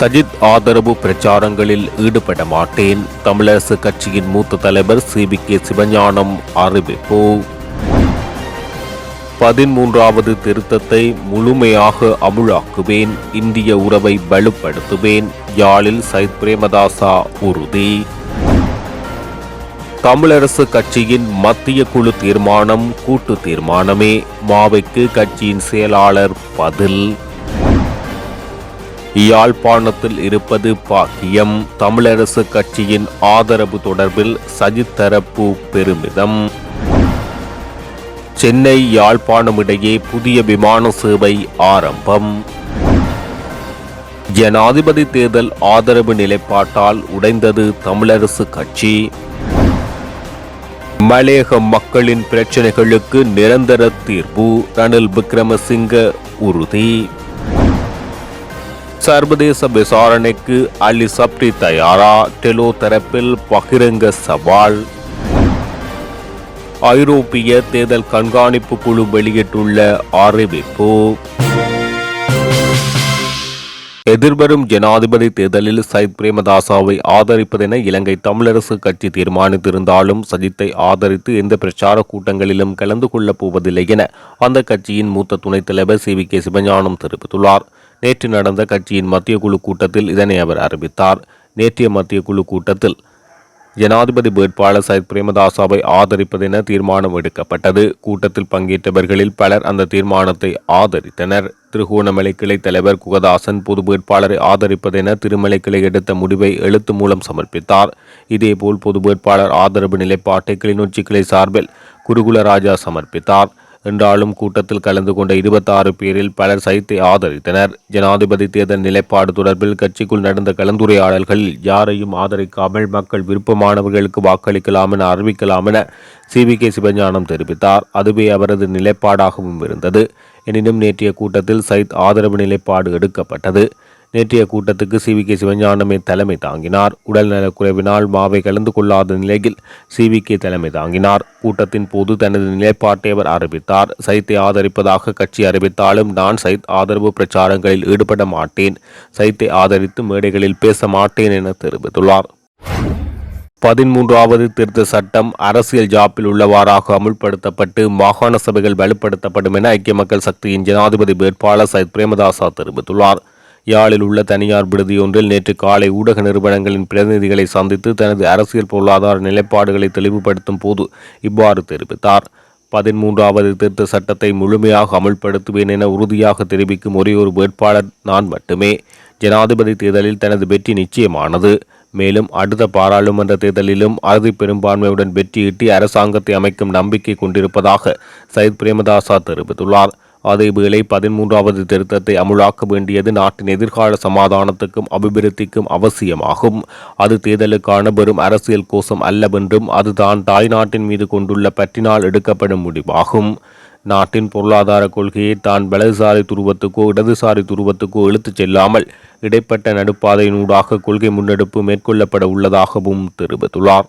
சஜித் ஆதரவு பிரச்சாரங்களில் ஈடுபட மாட்டேன். தமிழரசு கட்சியின் மூத்த தலைவர் சி. பி. கே. சிவஞானம் அறிவிப்பு. பதிமூன்றாவது திருத்தத்தை முழுமையாக அமுழாக்குவேன் இந்திய உறவை வலுப்படுத்துவேன். யாழில் சயித் பிரேமதாசா உறுதி. தமிழரசு கட்சியின் மத்திய குழு தீர்மானம் கூட்டு தீர்மானமே. மாவைக்கு கட்சியின் செயலாளர் பதில். யாழ்ப்பாணத்தில் இருப்பது பாக்கியம். தமிழரசு கட்சியின் ஆதரவு தொடர்பில் சஜித் தரப்பு பெருமிதம். சென்னை யாழ்ப்பாணம் இடையே புதிய விமான சேவை ஆரம்பம். ஜனாதிபதி தேர்தல் ஆதரவு நிலைப்பாட்டால் உடைந்தது தமிழரசு கட்சி. மலையக மக்களின் பிரச்சனைகளுக்கு நிரந்தர தீர்வு ரணில் விக்ரமசிங்க உறுதி. சர்வதேச விசாரணைக்கு அலி சப்ரி தயாரா? டெலோ தரப்பில் பகிரங்க சவால். ஐரோப்பிய தேர்தல் கண்காணிப்பு குழு வெளியிட்டுள்ள அறிவிப்பு. எதிர்வரும் ஜனாதிபதி தேர்தலில் சயித் பிரேமதாசாவை ஆதரிப்பதென இலங்கை தமிழரசு கட்சி தீர்மானித்திருந்தாலும் சஜித்தை ஆதரித்து எந்த பிரச்சார கூட்டங்களிலும் கலந்து கொள்ளப் போவதில்லை என அந்த கட்சியின் மூத்த துணைத் தலைவர் சி வி கே சிவஞானம் தெரிவித்துள்ளார். நேற்று நடந்த கட்சியின் மத்திய குழு கூட்டத்தில் இதனை அவர் அறிவித்தார். நேற்றைய மத்திய குழு கூட்டத்தில் ஜனாதிபதி வேட்பாளர் சைத் பிரேமதாசாவை ஆதரிப்பதென தீர்மானம் எடுக்கப்பட்டது. கூட்டத்தில் பங்கேற்றவர்களில் பலர் அந்த தீர்மானத்தை ஆதரித்தனர். திருகோணமலை கிளை தலைவர் குகதாசன் பொது வேட்பாளரை ஆதரிப்பதென திருமலை கிளை எடுத்த முடிவை எழுத்து மூலம் சமர்ப்பித்தார். இதேபோல் பொது வேட்பாளர் ஆதரவு நிலைப்பாட்டை கிளிநொச்சி கிளை சார்பில் குருகுலராஜா சமர்ப்பித்தார். என்றாலும் கூட்டத்தில் கலந்து கொண்ட இருபத்தாறு பேரில் பலர் சைத்தை ஆதரித்தனர். ஜனாதிபதி தேர்தல் நிலைப்பாடு தொடர்பில் கட்சிக்குள் நடந்த கலந்துரையாடல்களில் யாரையும் ஆதரிக்காமல் மக்கள் விருப்பமானவர்களுக்கு வாக்களிக்கலாம் என அறிவிக்கலாம் என சி வி கே சிவஞானம் தெரிவித்தார். அதுவே அவரது நிலைப்பாடாகவும் இருந்தது. எனினும் நேற்றைய கூட்டத்தில் சைத் ஆதரவு நிலைப்பாடு எடுக்கப்பட்டது. நேற்றைய கூட்டத்துக்கு சி வி கே சிவஞானமே தலைமை தாங்கினார். உடல்நலக்குறைவினால் மாவை கலந்து கொள்ளாத நிலையில் சி வி கே தலைமை தாங்கினார். கூட்டத்தின் போது தனது நிலைப்பாட்டை அவர் அறிவித்தார். சைத்தை ஆதரிப்பதாக கட்சி அறிவித்தாலும் நான் சைத் ஆதரவு பிரச்சாரங்களில் ஈடுபட மாட்டேன். சைத்தை ஆதரித்து மேடைகளில் பேச மாட்டேன் என தெரிவித்துள்ளார். பதிமூன்றாவது திருத்த சட்டம் அரசியல் ஜாப்பில் உள்ளவாறாக அமுல்படுத்தப்பட்டு மாகாண சபைகள் வலுப்படுத்தப்படும் என ஐக்கிய மக்கள் சக்தியின் ஜனாதிபதி வேட்பாளர் சைத் பிரேமதாசா தெரிவித்துள்ளார். யாழில் உள்ள தனியார் விடுதியொன்றில் நேற்று காலை ஊடக நிறுவனங்களின் பிரதிநிதிகளை சந்தித்து தனது அரசியல் பொருளாதார நிலைப்பாடுகளை தெளிவுபடுத்தும் போது இவ்வாறு தெரிவித்தார். பதிமூன்றாவது திருத்த சட்டத்தை முழுமையாக அமல்படுத்துவேன் என உறுதியாக தெரிவிக்கும் ஒரே ஒரு வேட்பாளர் நான் மட்டுமே. ஜனாதிபதி தேர்தலில் தனது வெற்றி நிச்சயமானது. மேலும் அடுத்த பாராளுமன்ற தேர்தலிலும் அறுதி பெரும்பான்மையுடன் வெற்றியீட்டி அரசாங்கத்தை அமைக்கும் நம்பிக்கை கொண்டிருப்பதாக சயித் பிரேமதாசா தெரிவித்துள்ளார். அதேவேளை பதிமூன்றாவது திருத்தத்தை அமுலாக்க வேண்டியது நாட்டின் எதிர்கால சமாதானத்துக்கும் அபிவிருத்திக்கும் அவசியமாகும். அது தேர்தலுக்கான வெறும் அரசியல் கோஷம் அல்லவென்றும் அதுதான் தாய்நாட்டின் மீது கொண்டுள்ள பற்றினால் எடுக்கப்படும் முடிவாகும். நாட்டின் பொருளாதார கொள்கையை தான் வலதுசாரி துருவத்துக்கோ இடதுசாரி துருவத்துக்கோ இழுத்துச் செல்லாமல் இடைப்பட்ட நடுப்பாதையினூடாக கொள்கை முன்னெடுப்பு மேற்கொள்ளப்பட உள்ளதாகவும் தெரிவித்துள்ளார்.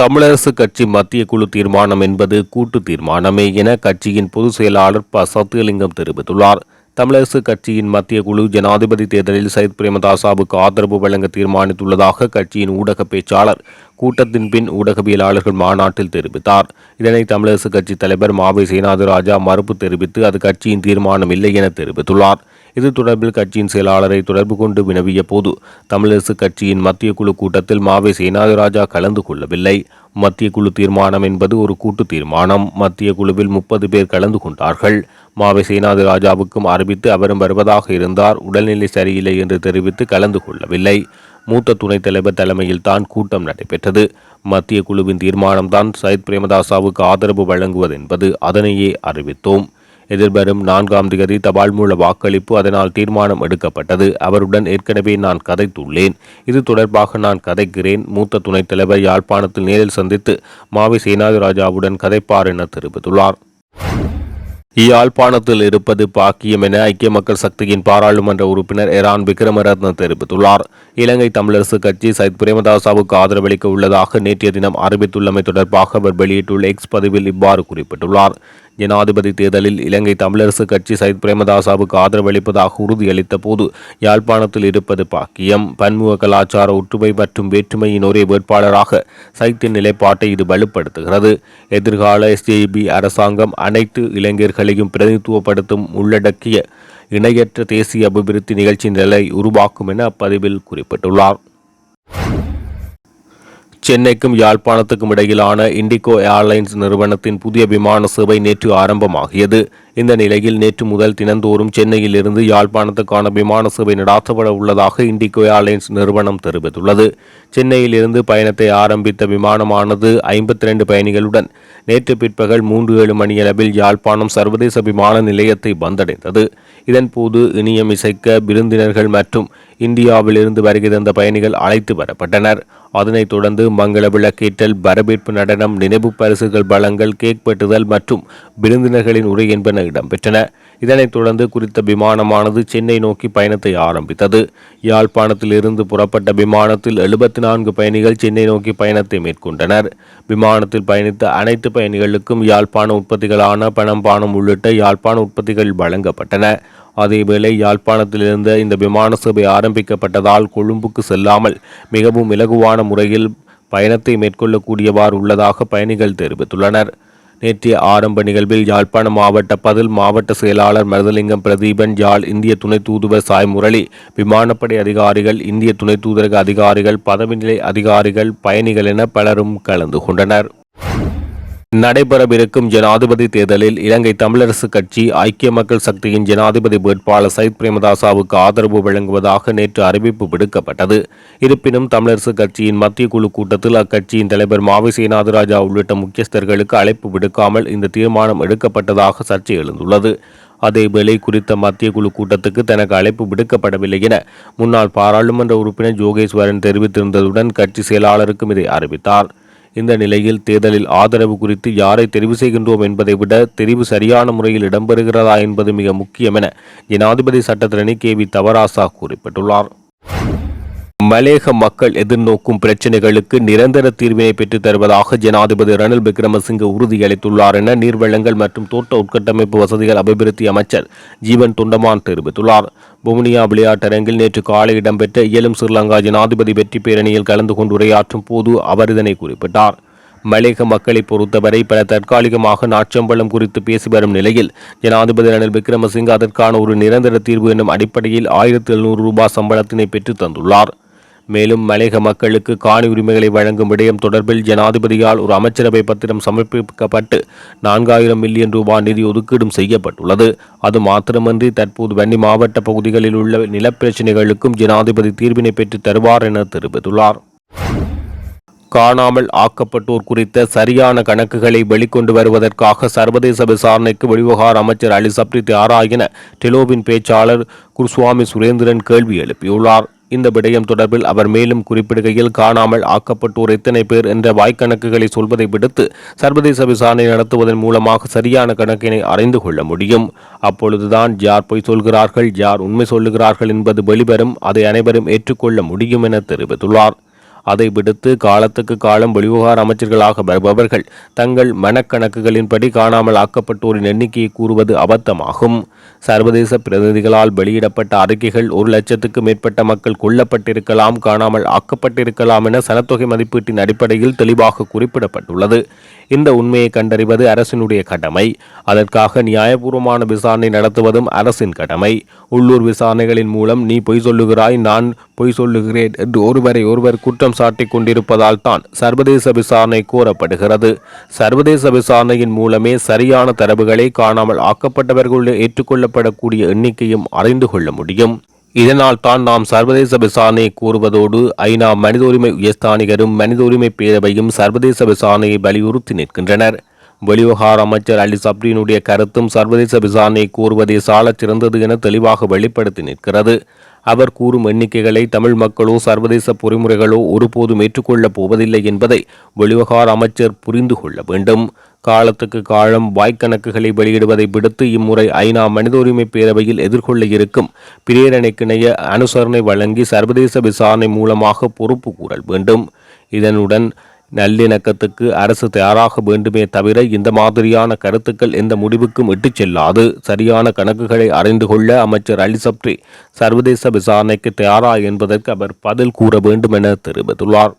தமிழரசு கட்சி மத்திய குழு தீர்மானம் என்பது கூட்டு தீர்மானமே என கட்சியின் பொதுச் செயலாளர் ப சத்தியலிங்கம் தெரிவித்துள்ளார். தமிழரசு கட்சியின் மத்திய குழு ஜனாதிபதி தேர்தலில் சயித் பிரேமதாசாவுக்கு ஆதரவு வழங்க தீர்மானித்துள்ளதாக கட்சியின் ஊடக பேச்சாளர் கூட்டத்தின் பின் ஊடகவியலாளர்கள் மாநாட்டில் தெரிவித்தார். இதனை தமிழரசு கட்சி தலைவர் மாவை சேனாதிராஜா மறுப்பு தெரிவித்து அது கட்சியின் தீர்மானம் இல்லை என தெரிவித்துள்ளார். இது தொடர்பில் கட்சியின் செயலாளரை தொடர்பு கொண்டு வினவிய போது தமிழரசு கட்சியின் மத்திய குழு கூட்டத்தில் மாவை சேனாதிராஜா கலந்து கொள்ளவில்லை. மத்திய குழு தீர்மானம் என்பது ஒரு கூட்டு தீர்மானம். மத்திய குழுவில் முப்பது பேர் கலந்து கொண்டார்கள். மாவை சேனாதிராஜாவுக்கும் அறிவித்து அவரும் வருவதாக இருந்தார். உடல்நிலை சரியில்லை என்று தெரிவித்து கலந்து கொள்ளவில்லை. மூத்த துணைத் தலைவர் தலைமையில் தான் கூட்டம் நடைபெற்றது. மத்திய குழுவின் தீர்மானம்தான் சயித் பிரேமதாசாவுக்கு ஆதரவு வழங்குவது என்பது அதனையே அறிவித்தோம். எதிர்வரும் நான்காம் திகதி தபால் மூல வாக்களிப்பு அதனால் தீர்மானம் எடுக்கப்பட்டது. அவருடன் ஏற்கனவே நான் கதைத்துள்ளேன். இது தொடர்பாக நான் கதைக்கிறேன். மூத்த துணைத் தலைவர் யாழ்ப்பாணத்தில் நேரில் சந்தித்து மாவி சேனாதிராஜாவுடன் கதைப்பார் என தெரிவித்துள்ளார். யாழ்ப்பாணத்தில் இருப்பது பாக்கியம் என ஐக்கிய மக்கள் சக்தியின் பாராளுமன்ற உறுப்பினர் எரான் விக்ரமரத்ன தெரிவித்துள்ளார். இலங்கை தமிழரசு கட்சி சைத் பிரேமதாசாவுக்கு ஆதரவளிக்க உள்ளதாக நேற்றைய தினம் அறிவித்துள்ளமை தொடர்பாக அவர் வெளியிட்டுள்ள எக்ஸ் பதிவில் இவ்வாறு குறிப்பிட்டுள்ளார். ஜனாதிபதி தேர்தலில் இலங்கை தமிழரசு கட்சி சயித் பிரேமதாசாவுக்கு ஆதரவளிப்பதாக உறுதியளித்த போது யாழ்ப்பாணத்தில் இருப்பது பாக்கியம். பன்முக கலாச்சார ஒற்றுமை மற்றும் வேற்றுமையின் ஒரே வேட்பாளராக சைத்தின் நிலைப்பாட்டை இது வலுப்படுத்துகிறது. எதிர்கால எஸ்ஜேபி அரசாங்கம் அனைத்து இளைஞர்களையும் பிரதிநிதித்துவப்படுத்தும் உள்ளடக்கிய இணையற்ற தேசிய அபிவிருத்தி நிகழ்ச்சி நிலை உருவாக்கும் என அப்பதிவில் குறிப்பிட்டுள்ளார். சென்னைக்கும் யாழ்ப்பாணத்துக்கும் இடையிலான இண்டிகோ ஏர்லைன்ஸ் நிறுவனத்தின் புதிய விமான சேவை நேற்று ஆரம்பமாகியது. இந்த நிலையில் நேற்று முதல் தினந்தோறும் சென்னையில் இருந்து யாழ்ப்பாணத்துக்கான விமான சேவை நடாத்தப்பட உள்ளதாக இண்டிகோ ஏர்லைன்ஸ் நிறுவனம் தெரிவித்துள்ளது. சென்னையில் இருந்து பயணத்தை ஆரம்பித்த விமானமானது ஐம்பத்தி ரெண்டு பயணிகளுடன் நேற்று பிற்பகல் மூன்று ஏழு மணியளவில் யாழ்ப்பாணம் சர்வதேச விமான நிலையத்தை வந்தடைந்தது. இதன்போது இனியம் இசைக்க விருந்தினர்கள் மற்றும் இந்தியாவிலிருந்து வருகை தந்த பயணிகள் அழைத்து வரப்பட்டனர். அதனைத் தொடர்ந்து மங்கள விளக்கேற்றல் வரவேற்பு நடனம் நினைவு பரிசுகள் வழங்கல் கேக் வெட்டுதல் மற்றும் விருந்தினர்களின் உரை என்பன இடம்பெற்றன. இதனைத் தொடர்ந்து குறித்த விமானமானது சென்னை நோக்கி பயணத்தை ஆரம்பித்தது. யாழ்ப்பாணத்திலிருந்து புறப்பட்ட விமானத்தில் எழுபத்தி நான்கு பயணிகள் சென்னை நோக்கி பயணத்தை மேற்கொண்டனர். விமானத்தில் பயணித்த அனைத்து பயணிகளுக்கும் யாழ்ப்பாண உற்பத்திகளான பணம் பானம் உள்ளிட்ட யாழ்ப்பாண உற்பத்திகள் வழங்கப்பட்டன. அதேவேளை யாழ்ப்பாணத்திலிருந்து இந்த விமான சேவை ஆரம்பிக்கப்பட்டதால் கொழும்புக்கு செல்லாமல் மிகவும் இலகுவான முறையில் பயணத்தை மேற்கொள்ளக்கூடியவாறு உள்ளதாக பயணிகள் தெரிவித்துள்ளனர். நேற்றைய ஆரம்ப நிகழ்வில் யாழ்ப்பாண மாவட்ட பதில் மாவட்ட செயலாளர் மருதலிங்கம் பிரதீபன் யாழ் இந்திய துணை தூதுவர் சாய் முரளி விமானப்படை அதிகாரிகள் இந்திய துணை தூதரக அதிகாரிகள் பதவிநிலை அதிகாரிகள் பயணிகள் என பலரும் கலந்து கொண்டனர். நடைபெறவிருக்கும் ஜனாதிபதி தேர்தலில் இலங்கை தமிழரசு கட்சி ஐக்கிய மக்கள் சக்தியின் ஜனாதிபதி வேட்பாளர் சயித் பிரேமதாசாவுக்கு ஆதரவு வழங்குவதாக நேற்று அறிவிப்பு விடுக்கப்பட்டது. இருப்பினும் தமிழரசு கட்சியின் மத்திய குழு கூட்டத்தில் அக்கட்சியின் தலைவர் மாவி சேனாதிராஜா உள்ளிட்ட முக்கியஸ்தர்களுக்கு அழைப்பு விடுக்காமல் இந்த தீர்மானம் எடுக்கப்பட்டதாக சர்ச்சை எழுந்துள்ளது. அதேவேளை குறித்த மத்திய குழு கூட்டத்துக்கு தனக்கு அழைப்பு விடுக்கப்படவில்லை என முன்னாள் பாராளுமன்ற உறுப்பினர் ஜோகேஸ்வரன் தெரிவித்திருந்ததுடன் கட்சி செயலாளருக்கும் இதை அறிவித்தார். இந்த நிலையில் தேர்தலில் ஆதரவு குறித்து யாரை தெரிவு செய்கின்றோம் என்பதை விட தெரிவு சரியான முறையில் இடம்பெறுகிறதா என்பது மிக முக்கியம் என ஜனாதிபதி சட்டத்திரணி கே வி தவராசா குறிப்பிட்டுள்ளார். மலேக மக்கள் எதிர்நோக்கும் பிரச்சினைகளுக்கு நிரந்தர தீர்வினை பெற்றுத் தருவதாக ஜனாதிபதி ரணில் விக்ரமசிங்க உறுதியளித்துள்ளார் என நீர்வளங்கள் மற்றும் தோட்ட உட்கட்டமைப்பு வசதிகள் அபிவிருத்தி அமைச்சர் ஜீவன் தொண்டமான் தெரிவித்துள்ளார். புவனியா விளையாட்டரங்கில் நேற்று காலை இடம்பெற்ற இயலும் ஸ்ரீலங்கா ஜனாதிபதி வெற்றி பேரணியில் கலந்து கொண்டு உரையாற்றும் போது அவர் இதனை குறிப்பிட்டார். மலேக மக்களை பொறுத்தவரை பல தற்காலிகமாக நாச்சம்பளம் குறித்து பேசி வரும் நிலையில் ஜனாதிபதி ரணில் விக்ரமசிங்க அதற்கான ஒரு நிரந்தர தீர்வு என்னும் அடிப்படையில் ஆயிரத்தி எழுநூறு ரூபாய் சம்பளத்தினை பெற்றுத் தந்துள்ளார். மேலும் மலேக மக்களுக்கு காணி உரிமைகளை வழங்கும் விடயம் தொடர்பில் ஜனாதிபதியால் ஒரு அமைச்சரவை பத்திரம் சமர்ப்பிக்கப்பட்டு நான்காயிரம் மில்லியன் ரூபாய் நிதி ஒதுக்கீடும் செய்யப்பட்டுள்ளது. அது மாத்திரமன்றி தற்போது வன்னி மாவட்ட பகுதிகளில் உள்ள நிலப்பிரச்சினைகளுக்கும் ஜனாதிபதி தீர்வினை பெற்று தருவார் என தெரிவித்துள்ளார். காணாமல் ஆக்கப்பட்டோர் குறித்த சரியான கணக்குகளை வெளிக்கொண்டு வருவதற்காக சர்வதேச விசாரணைக்கு வெளிவகார அமைச்சர் அலி சப்ரி தியாரா என டெலோவின் பேச்சாளர் குருசுவாமி சுரேந்திரன் கேள்வி எழுப்பியுள்ளார். இந்த விடயம் தொடர்பில் அவர் மேலும் குறிப்பிடுகையில் காணாமல் ஆக்கப்பட்டோர் எத்தனை பேர் என்ற வாய்க்கணக்குகளை சொல்வதை விடுத்து சர்வதேச விசாரணை நடத்துவதன் மூலமாக சரியான கணக்கினை அறிந்து கொள்ள முடியும். அப்பொழுதுதான் யார் பொய் சொல்கிறார்கள் யார் உண்மை சொல்லுகிறார்கள் என்பது வெளிவரும் அதை அனைவரும் ஏற்றுக்கொள்ள முடியும் என தெரிவித்துள்ளார். அதை விடுத்து காலத்துக்கு காலம் வெளிவகார அமைச்சர்களாக வருபவர்கள் தங்கள் மனக்கணக்குகளின்படி காணாமல் ஆக்கப்பட்டோரின் எண்ணிக்கையை கூறுவது அபத்தமாகும். சர்வதேச பிரதிநிதிகளால் வெளியிடப்பட்ட அறிக்கைகள் ஒரு லட்சத்துக்கு மேற்பட்ட மக்கள் கொல்லப்பட்டிருக்கலாம் காணாமல் ஆக்கப்பட்டிருக்கலாம் என சனத்தொகை மதிப்பீட்டின் அடிப்படையில் தெளிவாக குறிப்பிடப்பட்டுள்ளது. இந்த உண்மையை கண்டறிவது அரசினுடைய கடமை. அதற்காக நியாயபூர்வமான விசாரணை நடத்துவதும் அரசின் கடமை. உள்ளூர் விசாரணைகளின் மூலம் நீ பொய் சொல்லுகிறாய் நான் பொய் சொல்லுகிறேன் என்று ஒருவரை ஒருவர் குற்றம் சாட்டிக் கொண்டிருப்பதால் தான் சர்வதேச விசாரணை கோரப்படுகிறது. சர்வதேச விசாரணையின் மூலமே சரியான தரவுகளை காணாமல் ஆக்கப்பட்டவர்களுடைய ஏற்றுக்கொள்ளப்படக்கூடிய எண்ணிக்கையும் அறிந்து கொள்ள முடியும். இதனால் தான் நாம் சர்வதேச விசாரணையை கூறுவதோடு ஐநா மனித உரிமை உயர்ஸ்தானிகரும் மனித உரிமை பேரவையும் சர்வதேச விசாரணையை வலியுறுத்தி நிற்கின்றனர். வெளிவகார அமைச்சர் அலி சப்ரீனுடைய கருத்தும் சர்வதேச விசாரணையை கூறுவதே சாலச் சிறந்தது என தெளிவாக வெளிப்படுத்தி நிற்கிறது. அவர் கூறும் எண்ணிக்கைகளை தமிழ் மக்களோ சர்வதேச பொறிமுறைகளோ ஒருபோதும் ஏற்றுக்கொள்ளப் போவதில்லை என்பதை வெளிவகார அமைச்சர் புரிந்து கொள்ள வேண்டும். காலத்துக்கு காலம் வாய்க்கணக்குகளை வெளியிடுவதை விடுத்து இம்முறை ஐநா மனித உரிமை பேரவையில் எதிர்கொள்ள இருக்கும். பிரேரணைக்கிணைய அனுசரணை வழங்கி சர்வதேச விசாரணை மூலமாக பொறுப்பு கூறல் வேண்டும். இதனுடன் நல்லிணக்கத்துக்கு அரசு தயாராக வேண்டுமே தவிர இந்த மாதிரியான கருத்துக்கள் எந்த முடிவுக்கும் இட்டுச் செல்லாது. சரியான கணக்குகளை அறிந்து கொள்ள அமைச்சர் அலி சப்ரி சர்வதேச விசாரணைக்கு தயாரா என்பதற்கு அவர் பதில் கூற வேண்டும் என தெரிவித்துள்ளார்.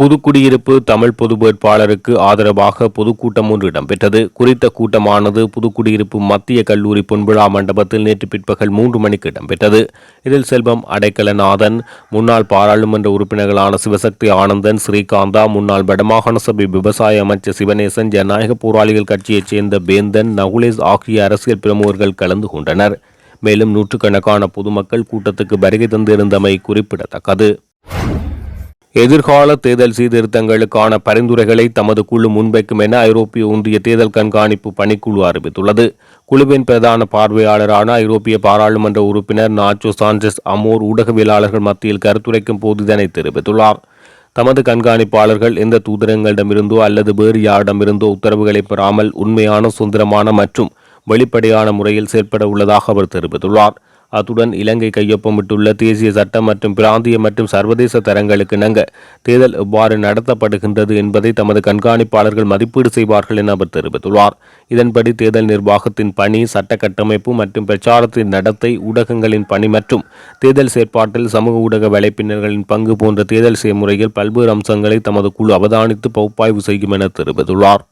புதுக்குடியிருப்பு தமிழ் பொது வேட்பாளருக்கு ஆதரவாக பொதுக்கூட்டம் ஒன்று இடம்பெற்றது. குறித்த கூட்டமானது புதுக்குடியிருப்பு மத்திய கல்லூரி பொன்விழா மண்டபத்தில் நேற்று பிற்பகல் மூன்று மணிக்கு இடம்பெற்றது. இதில் செல்வம் அடைக்கலநாதன் முன்னாள் பாராளுமன்ற உறுப்பினர்களான சிவசக்தி ஆனந்தன் ஸ்ரீகாந்தா முன்னாள் வடமாகாண சபை விவசாய அமைச்சர் சிவநேசன் ஜனநாயக போராளிகள் கட்சியைச் சேர்ந்த வேந்தன் நகுலேஸ் ஆகிய அரசியல் பிரமுகர்கள் கலந்து கொண்டனர். மேலும் நூற்றுக்கணக்கான பொதுமக்கள் கூட்டத்துக்கு வருகை தந்திருந்தமை குறிப்பிடத்தக்கது. எதிர்கால தேர்தல் சீர்திருத்தங்களுக்கான பரிந்துரைகளை தமது குழு முன்வைக்கும் என ஐரோப்பிய ஒன்றிய தேர்தல் கண்காணிப்பு பணிக்குழு அறிவித்துள்ளது. குழுவின் பிரதான பார்வையாளரான ஐரோப்பிய பாராளுமன்ற உறுப்பினர் நாச்சோ சான்சஸ் அமோர் ஊடகவியலாளர்கள் மத்தியில் கருத்துரைக்கும் போது இதனை தெரிவித்துள்ளார். தமது கண்காணிப்பாளர்கள் எந்த தூதரங்களிடமிருந்தோ அல்லது வேறு யாரிடமிருந்தோ உத்தரவுகளை பெறாமல் உண்மையான சுதந்திரமான மற்றும் வெளிப்படையான முறையில் செயற்பட உள்ளதாக அவர் தெரிவித்துள்ளார். அத்துடன் இலங்கை கையொப்பமிட்டுள்ள தேசிய சட்டம் மற்றும் பிராந்திய மற்றும் சர்வதேச தரங்களுக்கு இணங்க தேர்தல் எவ்வாறு நடத்தப்படுகின்றது என்பதை தமது கண்காணிப்பாளர்கள் மதிப்பீடு செய்வார்கள் என அவர் தெரிவித்துள்ளார். இதன்படி தேர்தல் நிர்வாகத்தின் பணி சட்ட கட்டமைப்பு மற்றும் பிரச்சாரத்தின் நடத்தை ஊடகங்களின் பணி மற்றும் தேர்தல் செயற்பாட்டில் சமூக ஊடக வலைப்பின்னர்களின் பங்கு போன்ற தேர்தல் செயல்முறையில் பல்வேறு அம்சங்களை தமது குழு அவதானித்து பகுப்பாய்வு செய்யும் என தெரிவித்துள்ளார்.